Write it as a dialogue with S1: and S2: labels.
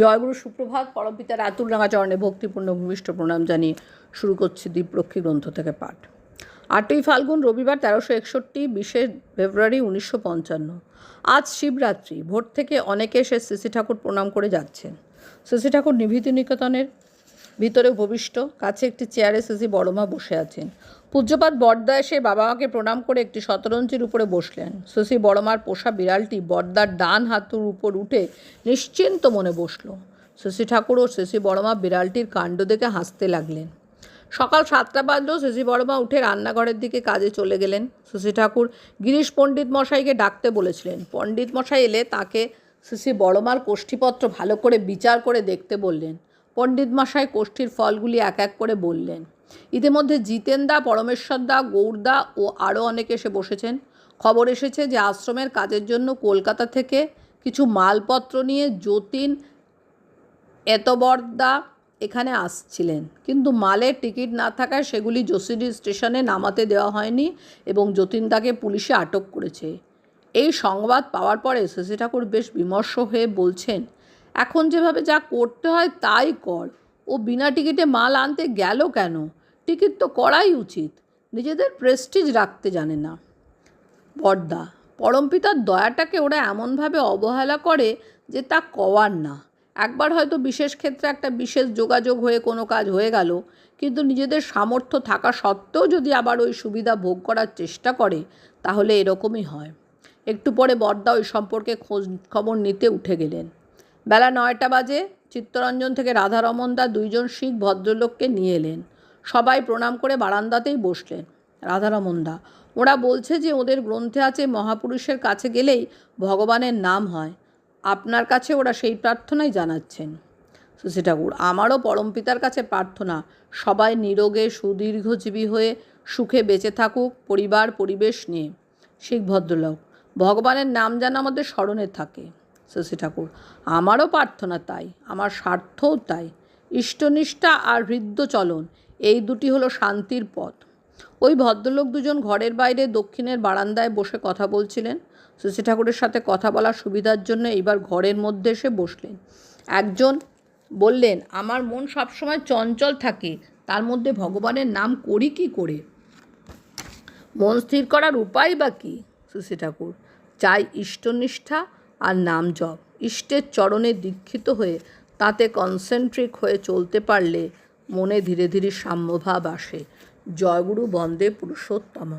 S1: জয়গুরু সুপ্রভাত পরমপিতার আতুল রাঙাচরণে ভক্তিপূর্ণ ভূমিষ্ঠ প্রণাম জানিয়ে শুরু করছি দীপরক্ষী গ্রন্থ থেকে পাঠ। আটই ফাল্গুন রবিবার তেরোশো একষট্টি, বিশে ফেব্রুয়ারি উনিশশো পঞ্চান্ন। আজ শিবরাত্রি, ভোর থেকে অনেকে এসে শ্রী ঠাকুর প্রণাম করে যাচ্ছেন। শ্রী ঠাকুর নিভৃত নিকেতনের ভিতরে উপবিষ্ট কাছে একটি চেয়ারে সিসি বড়মা বসে আছেন। পূজ্যপাত বর্দা এসে বাবা মাকে প্রণাম করে একটি শতরঞ্চির উপরে বসলেন। শশী বড়মার পোষা বিড়ালটি বর্দার ডান হাতুর উপর উঠে নিশ্চিন্ত মনে বসল। শশী ঠাকুর ও শশী বড়মা বিড়ালটির কাণ্ড দেখে হাসতে লাগলেন। সকাল সাতটা বাজলেও শশী বড়মা উঠে রান্নাঘরের দিকে কাজে চলে গেলেন। শশী ঠাকুর গিরিশ পণ্ডিত মশাইকে ডাকতে বলেছিলেন। পণ্ডিত মশাই এলে তাকে শশী বড়মার কোষ্ঠীপত্র ভালো করে বিচার করে দেখতে বললেন। পণ্ডিত মশাই কোষ্ঠীর ফলগুলি এক এক করে বললেন। ইতিমধ্যে জিতেন দা পরমেশ্বর দা গৌরদা ও আরও অনেকে এসে বসেছেন। খবর এসেছে যে আশ্রমের কাজের জন্য কলকাতা থেকে কিছু মালপত্র নিয়ে যতীন এতবরদা এখানে আসছিলেন। কিন্তু মালের টিকিট না থাকায় সেগুলি যোশিডি স্টেশনে নামাতে দেওয়া হয়নি এবং যতীন যতীনদাকে পুলিশে আটক করেছে। এই সংবাদ পাওয়ার পরে শশী ঠাকুর বেশ বিমর্ষ হয়ে বলছেন এখন যেভাবে যা করতে হয় তাই কর। ও বিনা টিকিটে মাল আনতে গেল কেন? টিকিট তো করাই উচিত। নিজেদের প্রেস্টিজ রাখতে জানে না। বর্দা পরমপিতার দয়াটাকে ওরা এমনভাবে অবহেলা করে যে তা কওয়ার না। একবার হয়তো বিশেষ ক্ষেত্রে একটা বিশেষ যোগাযোগ হয়ে কোনো কাজ হয়ে গেল, কিন্তু নিজেদের সামর্থ্য থাকা সত্ত্বেও যদি আবার ওই সুবিধা ভোগ করার চেষ্টা করে, তাহলে এরকমই হয়। একটু পরে বর্দা ওই সম্পর্কে খোঁজ খবর নিতে উঠে গেলেন। বেলা নয়টা বাজে চিত্তরঞ্জন থেকে রাধারমন দা দুইজন শিখ ভদ্রলোককে নিয়ে এলেন। সবাই প্রণাম করে বারান্দাতেই বসলেন। রাধারমন দা, ওরা বলছে যে ওদের গ্রন্থে আছে মহাপুরুষের কাছে গেলেই ভগবানের নাম হয়। আপনার কাছে ওরা সেই প্রার্থনাই জানাচ্ছেন। শশী ঠাকুর, আমারও পরমপিতার কাছে প্রার্থনা। সবাই নিরোগে, সুদীর্ঘজীবী হয়ে সুখে বেঁচে থাকুক, পরিবার, পরিবেশ নিয়ে। শিখ ভদ্রলোক, ভগবানের নাম যেন আমাদের স্মরণে থাকে। শশী ঠাকুর। আমারও প্রার্থনা তাই, আমার স্বার্থও তাই। ইষ্টনিষ্ঠা আর হৃদ্যচলন এই দুটি হলো শান্তির পথ। ওই ভদ্রলোক দুজন ঘরের বাইরে দক্ষিণের বারান্দায় বসে কথা বলছিলেন। শশী ঠাকুরের সাথে কথা বলার সুবিধার জন্য এইবার ঘরের মধ্যে এসে বসলেন। একজন বললেন, আমার মন সবসময় চঞ্চল থাকে, তার মধ্যে ভগবানের নাম করি কি করে? মন স্থির করার উপায় বা কী? শশী ঠাকুর। চাই ইষ্টনিষ্ঠা আর নাম জপ। ইষ্টের চরণে দীক্ষিত হয়ে তাতে কনসেন্ট্রিক হয়ে চলতে পারলে মনে ধীরে ধীরে সাম্যভাব আসে। জয়গুরু বন্দে পুরুষোত্তম